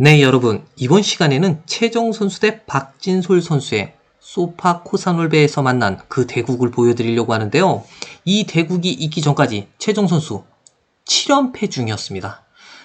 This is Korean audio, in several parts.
네, 여러분. 이번 시간에는 최정 선수 대 박진솔 선수의 소파 코사놀베에서 만난 그 대국을 보여드리려고 하는데요. 이 대국이 있기 전까지 최정 선수 7연패 중이었습니다.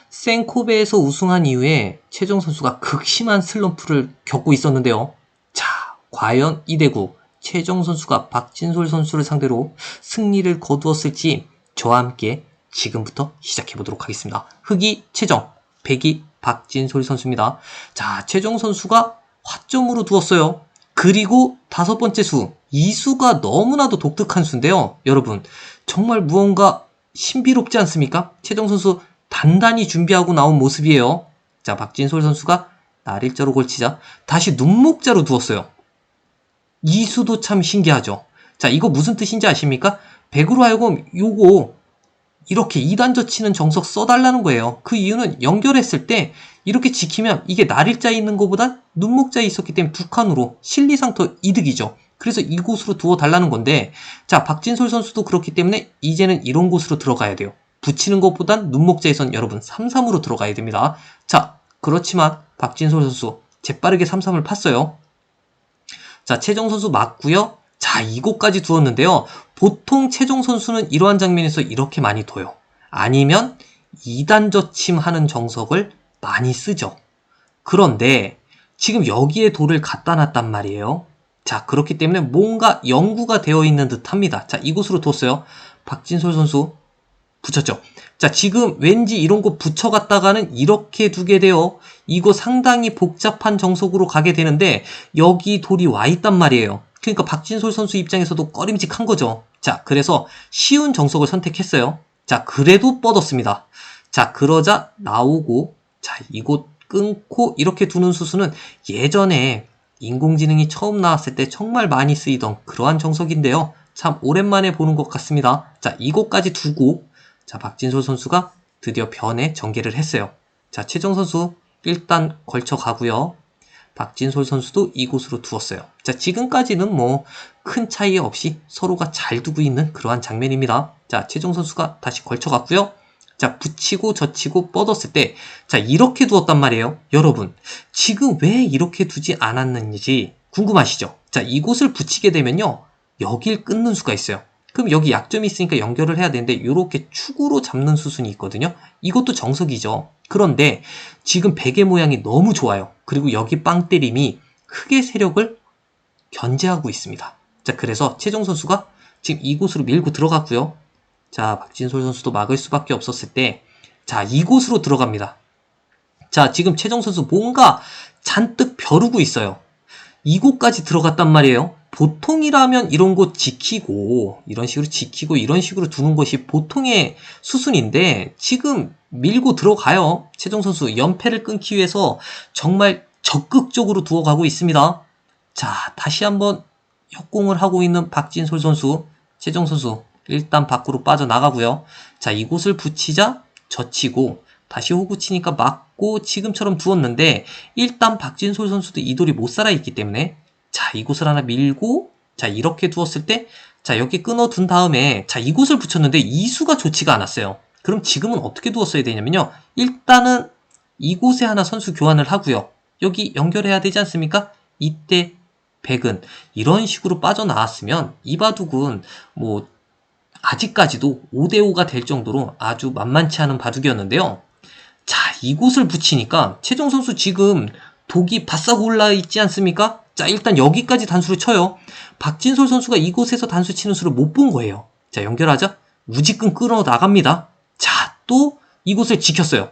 생코베에서 우승한 이후에 최정 선수가 극심한 슬럼프를 겪고 있었는데요. 자, 과연 이 대국 최정 선수가 박진솔 선수를 상대로 승리를 거두었을지 저와 함께 지금부터 시작해 보도록 하겠습니다. 흑이 최정, 백이 박진솔 선수입니다. 자, 최정 선수가 화점으로 두었어요. 그리고 다섯 번째 수, 이 수가 너무나도 독특한 수인데요. 여러분, 정말 무언가 신비롭지 않습니까? 최정 선수 단단히 준비하고 나온 모습이에요. 자, 박진솔 선수가 날일자로 걸치자 다시 눈목자로 두었어요. 이 수도 참 신기하죠. 자, 이거 무슨 뜻인지 아십니까? 백으로 하여금 요거 이렇게 2단저 치는 정석 써달라는 거예요. 그 이유는 연결했을 때 이렇게 지키면 이게 날일자에 있는 것보다 눈목자에 있었기 때문에 두 칸으로 실리상 더 이득이죠. 그래서 이곳으로 두어 달라는 건데 자 박진솔 선수도 그렇기 때문에 이제는 이런 곳으로 들어가야 돼요. 붙이는 것보단 눈목자에선 여러분 3-3으로 들어가야 됩니다. 자 그렇지만 박진솔 선수 재빠르게 3-3을 팠어요. 자 최정 선수 맞고요. 자, 이곳까지 두었는데요. 보통 최종 선수는 이러한 장면에서 이렇게 많이 둬요. 아니면 2단 저침하는 정석을 많이 쓰죠. 그런데 지금 여기에 돌을 갖다 놨단 말이에요. 자, 그렇기 때문에 뭔가 연구가 되어 있는 듯 합니다. 자, 이곳으로 뒀어요. 박진솔 선수 붙였죠. 자, 지금 왠지 이런 거 붙여갔다가는 이렇게 두게 돼요. 이거 상당히 복잡한 정석으로 가게 되는데 여기 돌이 와 있단 말이에요. 그러니까 박진솔 선수 입장에서도 꺼림직한 거죠. 자, 그래서 쉬운 정석을 선택했어요. 자, 그래도 뻗었습니다. 자, 그러자 나오고, 자, 이곳 끊고 이렇게 두는 수수는 예전에 인공지능이 처음 나왔을 때 정말 많이 쓰이던 그러한 정석인데요. 참 오랜만에 보는 것 같습니다. 자, 이곳까지 두고, 자, 박진솔 선수가 드디어 변에 전개를 했어요. 자, 최정 선수 일단 걸쳐 가고요. 박진솔 선수도 이곳으로 두었어요. 자, 지금까지는 뭐 큰 차이 없이 서로가 잘 두고 있는 그러한 장면입니다. 자, 최종 선수가 다시 걸쳐갔고요. 자, 붙이고 젖히고 뻗었을 때, 자, 이렇게 두었단 말이에요. 여러분, 지금 왜 이렇게 두지 않았는지 궁금하시죠? 자, 이곳을 붙이게 되면요. 여길 끊는 수가 있어요. 그럼 여기 약점이 있으니까 연결을 해야 되는데 이렇게 축으로 잡는 수순이 있거든요. 이것도 정석이죠. 그런데 지금 베개 모양이 너무 좋아요. 그리고 여기 빵 때림이 흙의 세력을 견제하고 있습니다. 자, 그래서 최종 선수가 지금 이곳으로 밀고 들어갔고요. 자, 박진솔 선수도 막을 수밖에 없었을 때, 자, 이곳으로 들어갑니다. 자, 지금 최종 선수 뭔가 잔뜩 벼르고 있어요. 이곳까지 들어갔단 말이에요. 보통이라면 이런 곳 지키고 이런 식으로 지키고 이런 식으로 두는 것이 보통의 수순인데 지금 밀고 들어가요. 최종 선수 연패를 끊기 위해서 정말 적극적으로 두어가고 있습니다. 자, 다시 한번 협공을 하고 있는 박진솔 선수, 최종 선수 일단 밖으로 빠져나가고요. 자, 이곳을 붙이자 젖히고 다시 호구 치니까 맞고 지금처럼 두었는데 일단 박진솔 선수도 이 돌이 못 살아있기 때문에 자, 이곳을 하나 밀고, 자, 이렇게 두었을 때, 자, 여기 끊어둔 다음에, 자, 이곳을 붙였는데 이수가 좋지가 않았어요. 그럼 지금은 어떻게 두었어야 되냐면요. 일단은 이곳에 하나 선수 교환을 하고요. 여기 연결해야 되지 않습니까? 이때 백은 이런 식으로 빠져나왔으면 이바둑은 뭐 아직까지도 5대5가 될 정도로 아주 만만치 않은 바둑이었는데요. 자, 이곳을 붙이니까 최종 선수 지금 독이 바싹 올라 있지 않습니까? 자, 일단 여기까지 단수를 쳐요. 박진솔 선수가 이곳에서 단수 치는 수를 못 본 거예요. 자, 연결하자. 우지끈 끌어 나갑니다. 자, 또 이곳을 지켰어요.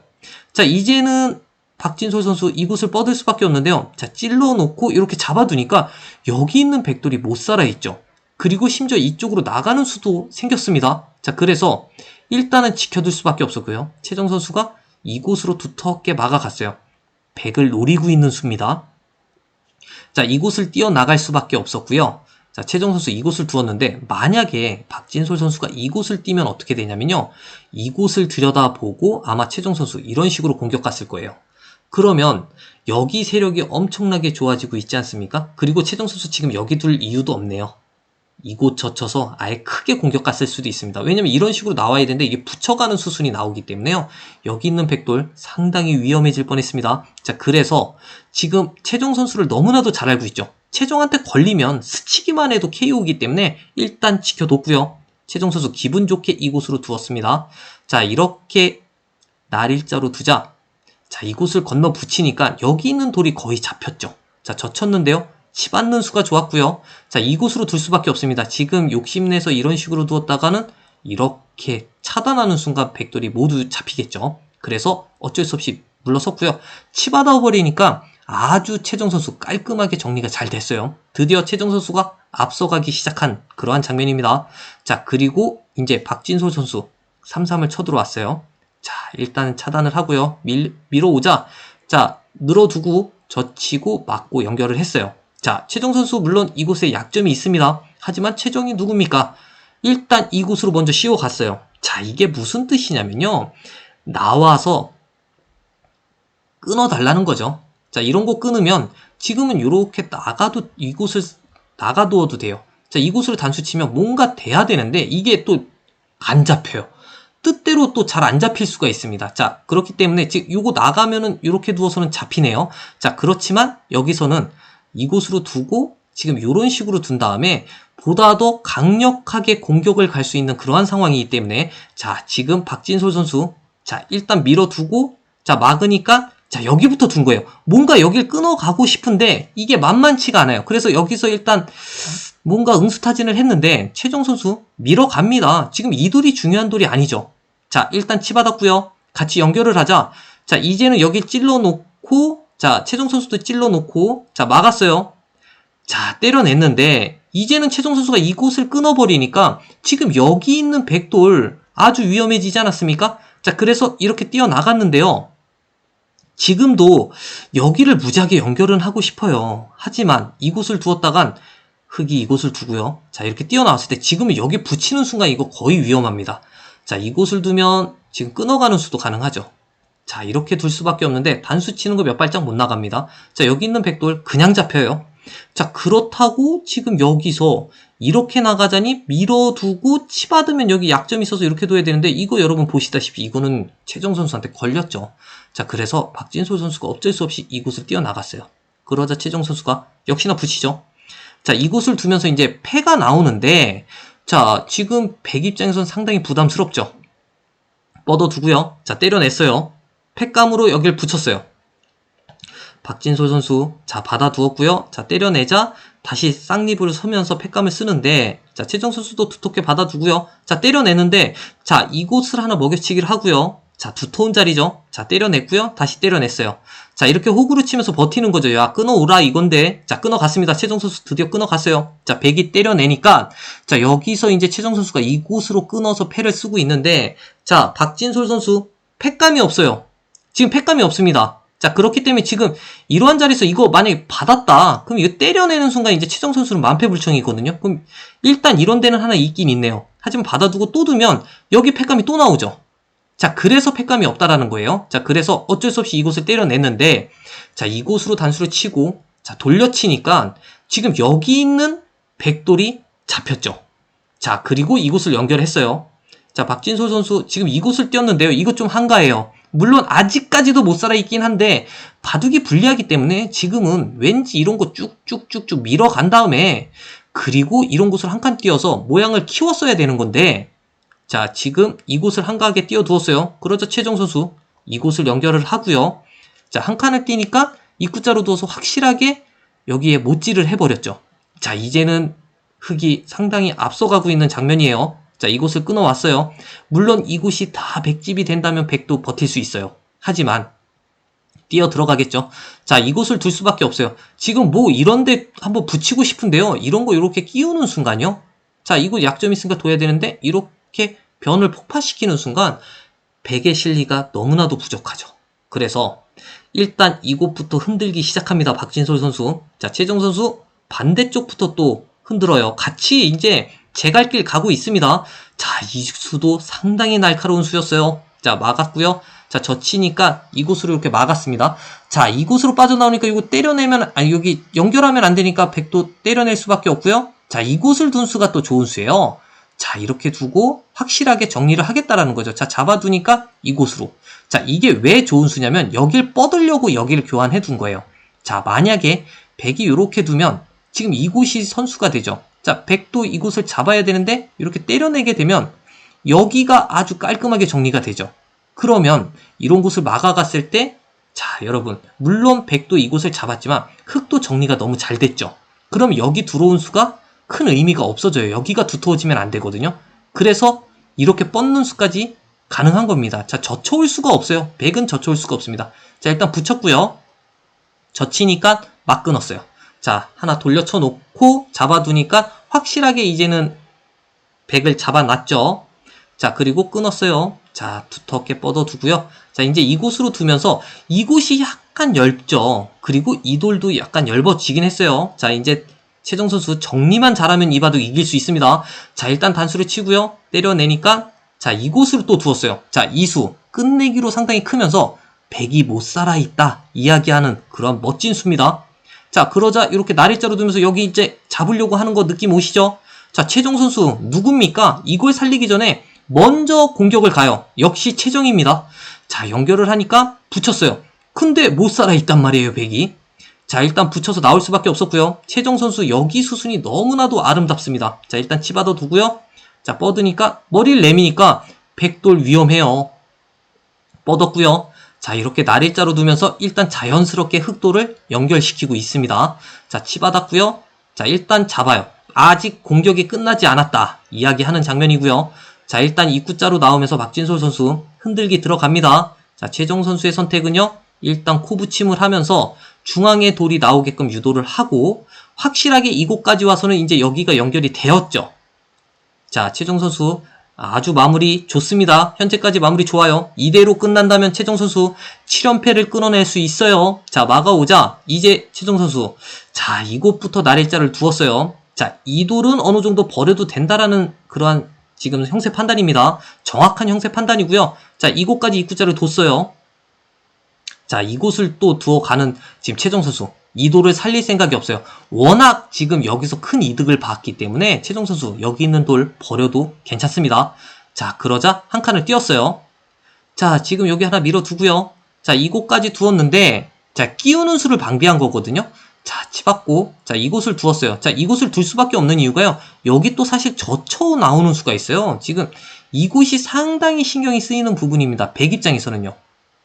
자, 이제는 박진솔 선수 이곳을 뻗을 수밖에 없는데요. 자, 찔러 놓고 이렇게 잡아두니까 여기 있는 백돌이 못 살아있죠. 그리고 심지어 이쪽으로 나가는 수도 생겼습니다. 자, 그래서 일단은 지켜둘 수밖에 없었고요. 최정 선수가 이곳으로 두텁게 막아갔어요. 백을 노리고 있는 수입니다. 자, 이곳을 뛰어나갈 수밖에 없었고요. 자, 최정 선수 이곳을 두었는데 만약에 박진솔 선수가 이곳을 뛰면 어떻게 되냐면요. 이곳을 들여다보고 아마 최정 선수 이런 식으로 공격 갔을 거예요. 그러면 여기 세력이 엄청나게 좋아지고 있지 않습니까? 그리고 최정 선수 지금 여기 둘 이유도 없네요. 이곳 젖혀서 아예 크게 공격 갔을 수도 있습니다. 왜냐면 이런 식으로 나와야 되는데 이게 붙여가는 수순이 나오기 때문에요. 여기 있는 백돌 상당히 위험해질 뻔했습니다. 자, 그래서 지금 최종 선수를 너무나도 잘 알고 있죠. 최종한테 걸리면 스치기만 해도 KO이기 때문에 일단 지켜뒀고요. 최종 선수 기분 좋게 이곳으로 두었습니다. 자, 이렇게 날일자로 두자. 자, 이곳을 건너 붙이니까 여기 있는 돌이 거의 잡혔죠. 자, 젖혔는데요. 치받는 수가 좋았고요. 자, 이곳으로 둘 수밖에 없습니다. 지금 욕심내서 이런 식으로 두었다가는 이렇게 차단하는 순간 백돌이 모두 잡히겠죠. 그래서 어쩔 수 없이 물러섰고요. 치받아 버리니까 아주 최정 선수 깔끔하게 정리가 잘 됐어요. 드디어 최정 선수가 앞서가기 시작한 그러한 장면입니다. 자, 그리고 이제 박진솔 선수 3-3을 쳐들어왔어요. 자, 일단 차단을 하고요. 밀, 밀어오자. 자, 늘어두고 젖히고 맞고 연결을 했어요. 자, 최정 선수 물론 이곳에 약점이 있습니다. 하지만 최정이 누굽니까? 일단 이곳으로 먼저 씌워 갔어요. 자, 이게 무슨 뜻이냐면요. 나와서 끊어달라는 거죠. 자, 이런 거 끊으면 지금은 이렇게 나가도 이곳을 나가두어도 돼요. 자, 이곳을 단수 치면 뭔가 돼야 되는데 이게 또 안 잡혀요. 뜻대로 또 잘 안 잡힐 수가 있습니다. 자, 그렇기 때문에 지금 요거 나가면은 이렇게 두어서는 잡히네요. 자, 그렇지만 여기서는 이곳으로 두고 지금 이런 식으로 둔 다음에 보다 더 강력하게 공격을 갈 수 있는 그러한 상황이기 때문에 자, 지금 박진솔 선수 자, 일단 밀어두고 자, 막으니까 자, 여기부터 둔 거예요. 뭔가 여길 끊어가고 싶은데 이게 만만치가 않아요. 그래서 여기서 일단 뭔가 응수타진을 했는데 최종 선수 밀어갑니다. 지금 이 돌이 중요한 돌이 아니죠. 자, 일단 치받았고요. 같이 연결을 하자. 자, 이제는 여기 찔러놓고 자, 최종 선수도 찔러 놓고 자, 막았어요. 자, 때려냈는데 이제는 최종 선수가 이곳을 끊어버리니까 지금 여기 있는 백돌 아주 위험해지지 않았습니까? 자, 그래서 이렇게 뛰어나갔는데요. 지금도 여기를 무지하게 연결은 하고 싶어요. 하지만 이곳을 두었다간 흙이 이곳을 두고요. 자, 이렇게 뛰어나왔을 때 지금은 여기 붙이는 순간 이거 거의 위험합니다. 자, 이곳을 두면 지금 끊어가는 수도 가능하죠. 자, 이렇게 둘 수밖에 없는데 단수 치는 거 몇 발짝 못 나갑니다. 자, 여기 있는 백돌 그냥 잡혀요. 자, 그렇다고 지금 여기서 이렇게 나가자니 밀어두고 치받으면 여기 약점이 있어서 이렇게 둬야 되는데 이거 여러분 보시다시피 이거는 최정 선수한테 걸렸죠. 자, 그래서 박진솔 선수가 어쩔 수 없이 이곳을 뛰어나갔어요. 그러자 최정 선수가 역시나 붙이죠. 자, 이곳을 두면서 이제 패가 나오는데 자, 지금 백 입장에선 상당히 부담스럽죠. 뻗어두고요. 자, 때려냈어요. 패감으로 여길 붙였어요. 박진솔 선수 자 받아두었고요. 자 때려내자 다시 쌍립을 서면서 팩감을 쓰는데 자 최정 선수도 두텁게 받아두고요. 자 때려내는데 자 이곳을 하나 먹여치기를 하고요. 자 두터운 자리죠. 자 때려냈고요. 다시 때려냈어요. 자 이렇게 호구를 치면서 버티는 거죠. 야 끊어오라 이건데 자 끊어갔습니다. 최정 선수 드디어 끊어갔어요. 자 백이 때려내니까 자 여기서 이제 최정 선수가 이곳으로 끊어서 패를 쓰고 있는데 자 박진솔 선수 팩감이 없어요. 지금 팩감이 없습니다. 자, 그렇기 때문에 지금 이러한 자리에서 이거 만약에 받았다. 그럼 이거 때려내는 순간 이제 최정 선수는 만패불청이거든요. 그럼 일단 이런 데는 하나 있긴 있네요. 하지만 받아두고 또 두면 여기 팩감이 또 나오죠. 자, 그래서 팩감이 없다라는 거예요. 자, 그래서 어쩔 수 없이 이곳을 때려냈는데 자, 이곳으로 단수를 치고 자, 돌려치니까 지금 여기 있는 백돌이 잡혔죠. 자, 그리고 이곳을 연결했어요. 자, 박진솔 선수 지금 이곳을 뛰었는데요. 이것 좀 한가해요. 물론 아직까지도 못 살아 있긴 한데 바둑이 불리하기 때문에 지금은 왠지 이런 거 쭉쭉쭉쭉 밀어간 다음에 그리고 이런 곳을 한 칸 띄어서 모양을 키웠어야 되는 건데 자 지금 이곳을 한가하게 띄워두었어요. 그러자 최정 선수 이곳을 연결을 하고요. 자한 칸을 띄니까 입구자로 두어서 확실하게 여기에 못질을 해버렸죠. 자 이제는 흙이 상당히 앞서가고 있는 장면이에요. 자, 이곳을 끊어왔어요. 물론 이곳이 다 백집이 된다면 백도 버틸 수 있어요. 하지만 뛰어 들어가겠죠. 자, 이곳을 둘 수밖에 없어요. 지금 뭐 이런데 한번 붙이고 싶은데요. 이런 거 이렇게 끼우는 순간요. 자, 이곳 약점 있으니까 둬야 되는데 이렇게 변을 폭파시키는 순간 백의 실리가 너무나도 부족하죠. 그래서 일단 이곳부터 흔들기 시작합니다. 박진솔 선수. 자, 최정 선수 반대쪽부터 또 흔들어요. 같이 이제 제 갈 길 가고 있습니다. 자, 이 수도 상당히 날카로운 수였어요. 자, 막았고요. 자, 젖히니까 이곳으로 이렇게 막았습니다. 자, 이곳으로 빠져나오니까 이거 때려내면, 아니, 여기 연결하면 안 되니까 백도 때려낼 수밖에 없고요. 자, 이곳을 둔 수가 또 좋은 수예요. 자, 이렇게 두고 확실하게 정리를 하겠다라는 거죠. 자, 잡아두니까 이곳으로. 자, 이게 왜 좋은 수냐면 여길 뻗으려고 여기를 교환해 둔 거예요. 자, 만약에 백이 이렇게 두면 지금 이곳이 선수가 되죠. 자, 백도 이곳을 잡아야 되는데 이렇게 때려내게 되면 여기가 아주 깔끔하게 정리가 되죠. 그러면 이런 곳을 막아갔을 때 자, 여러분, 물론 백도 이곳을 잡았지만 흙도 정리가 너무 잘 됐죠. 그럼 여기 들어온 수가 큰 의미가 없어져요. 여기가 두터워지면 안 되거든요. 그래서 이렇게 뻗는 수까지 가능한 겁니다. 자, 젖혀올 수가 없어요. 백은 젖혀올 수가 없습니다. 자, 일단 붙였고요. 젖히니까 막 끊었어요. 자, 하나 돌려쳐 놓고 잡아두니까 확실하게 이제는 백을 잡아놨죠. 자, 그리고 끊었어요. 자, 두텁게 뻗어두고요. 자, 이제 이곳으로 두면서 이곳이 약간 얇죠. 그리고 이 돌도 약간 얇아지긴 했어요. 자, 이제 최정 선수 정리만 잘하면 이 바둑 이길 수 있습니다. 자, 일단 단수를 치고요. 때려내니까 자, 이곳으로 또 두었어요. 자, 이수 끝내기로 상당히 크면서 백이 못 살아 있다 이야기하는 그런 멋진 수입니다. 자, 그러자 이렇게 나리자로 두면서 여기 이제 잡으려고 하는 거 느낌 오시죠? 자, 최정 선수 누굽니까? 이걸 살리기 전에 먼저 공격을 가요. 역시 최정입니다. 자, 연결을 하니까 붙였어요. 근데 못 살아 있단 말이에요, 백이. 자, 일단 붙여서 나올 수밖에 없었고요. 최정 선수 여기 수순이 너무나도 아름답습니다. 자, 일단 치받아 두고요. 자, 뻗으니까 머리를 내미니까 백돌 위험해요. 뻗었고요. 자, 이렇게 나리자로 두면서 일단 자연스럽게 흑돌을 연결시키고 있습니다. 자, 치받았고요. 자, 일단 잡아요. 아직 공격이 끝나지 않았다. 이야기하는 장면이고요. 자, 일단 입구자로 나오면서 박진솔 선수 흔들기 들어갑니다. 자, 최정 선수의 선택은요. 일단 코 붙임을 하면서 중앙에 돌이 나오게끔 유도를 하고 확실하게 이곳까지 와서는 이제 여기가 연결이 되었죠. 자, 최정 선수 아주 마무리 좋습니다. 현재까지 마무리 좋아요. 이대로 끝난다면 최정 선수 7연패를 끊어낼 수 있어요. 자, 막아오자 이제 최정 선수 자, 이곳부터 나래자를 두었어요. 자, 이 돌은 어느 정도 버려도 된다라는 그러한 지금 형세 판단입니다. 정확한 형세 판단이고요. 자, 이곳까지 입구자를 뒀어요. 자, 이곳을 또 두어가는 지금 최정 선수. 이돌을 살릴 생각이 없어요. 워낙 지금 여기서 큰 이득을 봤기 때문에 최정 선수 여기 있는 돌 버려도 괜찮습니다. 자, 그러자 한 칸을 띄웠어요. 자, 지금 여기 하나 밀어두고요. 자, 이곳까지 두었는데 자, 끼우는 수를 방비한 거거든요. 자, 치받고 자, 이곳을 두었어요. 자, 이곳을 둘 수밖에 없는 이유가요. 여기 또 사실 젖혀 나오는 수가 있어요. 지금 이곳이 상당히 신경이 쓰이는 부분입니다. 백 입장에서는요.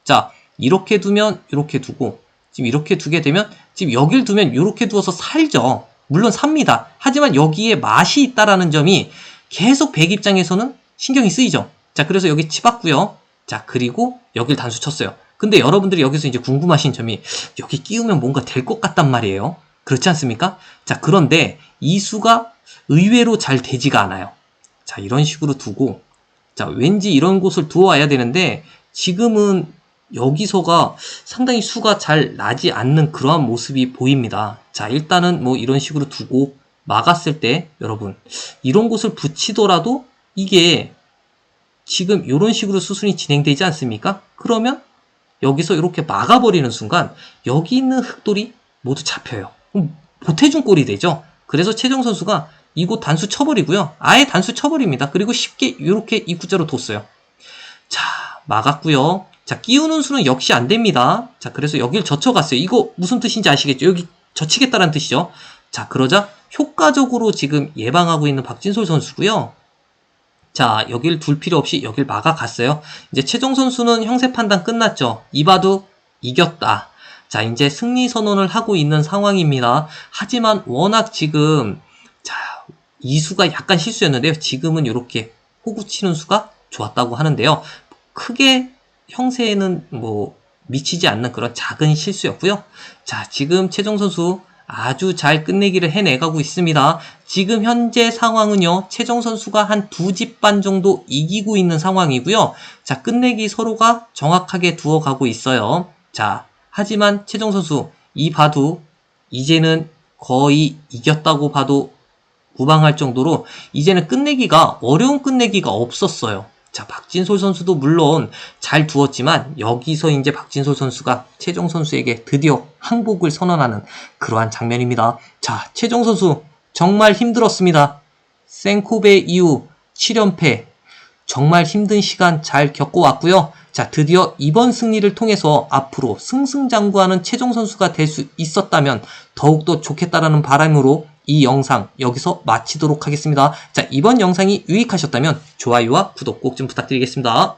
자, 이렇게 두면 이렇게 두고 지금 이렇게 두게 되면 지금 여길 두면 이렇게 두어서 살죠. 물론 삽니다. 하지만 여기에 맛이 있다라는 점이 계속 백 입장에서는 신경이 쓰이죠. 자, 그래서 여기 치봤고요. 자, 그리고 여길 단수 쳤어요. 근데 여러분들이 여기서 이제 궁금하신 점이 여기 끼우면 뭔가 될 것 같단 말이에요. 그렇지 않습니까? 자, 그런데 이 수가 의외로 잘 되지가 않아요. 자, 이런 식으로 두고 자, 왠지 이런 곳을 두어와야 되는데 지금은 여기서가 상당히 수가 잘 나지 않는 그러한 모습이 보입니다. 자, 일단은 뭐 이런 식으로 두고 막았을 때 여러분 이런 곳을 붙이더라도 이게 지금 이런 식으로 수순이 진행되지 않습니까? 그러면 여기서 이렇게 막아버리는 순간 여기 있는 흑돌이 모두 잡혀요. 보태준 꼴이 되죠. 그래서 최정 선수가 이곳 단수 쳐버리고요. 아예 단수 쳐버립니다. 그리고 쉽게 이렇게 입구자로 뒀어요. 자, 막았고요. 자, 끼우는 수는 역시 안 됩니다. 자, 그래서 여길 젖혀갔어요. 이거 무슨 뜻인지 아시겠죠? 여기 젖히겠다라는 뜻이죠. 자, 그러자 효과적으로 지금 예방하고 있는 박진솔 선수고요. 자, 여길 둘 필요 없이 여길 막아갔어요. 이제 최종 선수는 형세 판단 끝났죠. 이바둑 이겼다. 자, 이제 승리 선언을 하고 있는 상황입니다. 하지만 워낙 지금 자, 이수가 약간 실수였는데요. 지금은 이렇게 호구 치는 수가 좋았다고 하는데요. 크게 형세에는 뭐 미치지 않는 그런 작은 실수였고요. 자, 지금 최종 선수 아주 잘 끝내기를 해내가고 있습니다. 지금 현재 상황은요, 최정 선수가 한 두 집 반 정도 이기고 있는 상황이고요. 자, 끝내기 서로가 정확하게 두어가고 있어요. 자, 하지만 최정 선수, 이 바둑, 이제는 거의 이겼다고 봐도 무방할 정도로 이제는 끝내기가 어려운 끝내기가 없었어요. 자, 박진솔 선수도 물론 잘 두었지만 여기서 이제 박진솔 선수가 최종 선수에게 드디어 항복을 선언하는 그러한 장면입니다. 자, 최종 선수 정말 힘들었습니다. 생코베 이후 7연패 정말 힘든 시간 잘 겪어왔고요. 자, 드디어 이번 승리를 통해서 앞으로 승승장구하는 최종 선수가 될 수 있었다면 더욱더 좋겠다라는 바람으로 이 영상 여기서 마치도록 하겠습니다. 자, 이번 영상이 유익하셨다면 좋아요와 구독 꼭 좀 부탁드리겠습니다.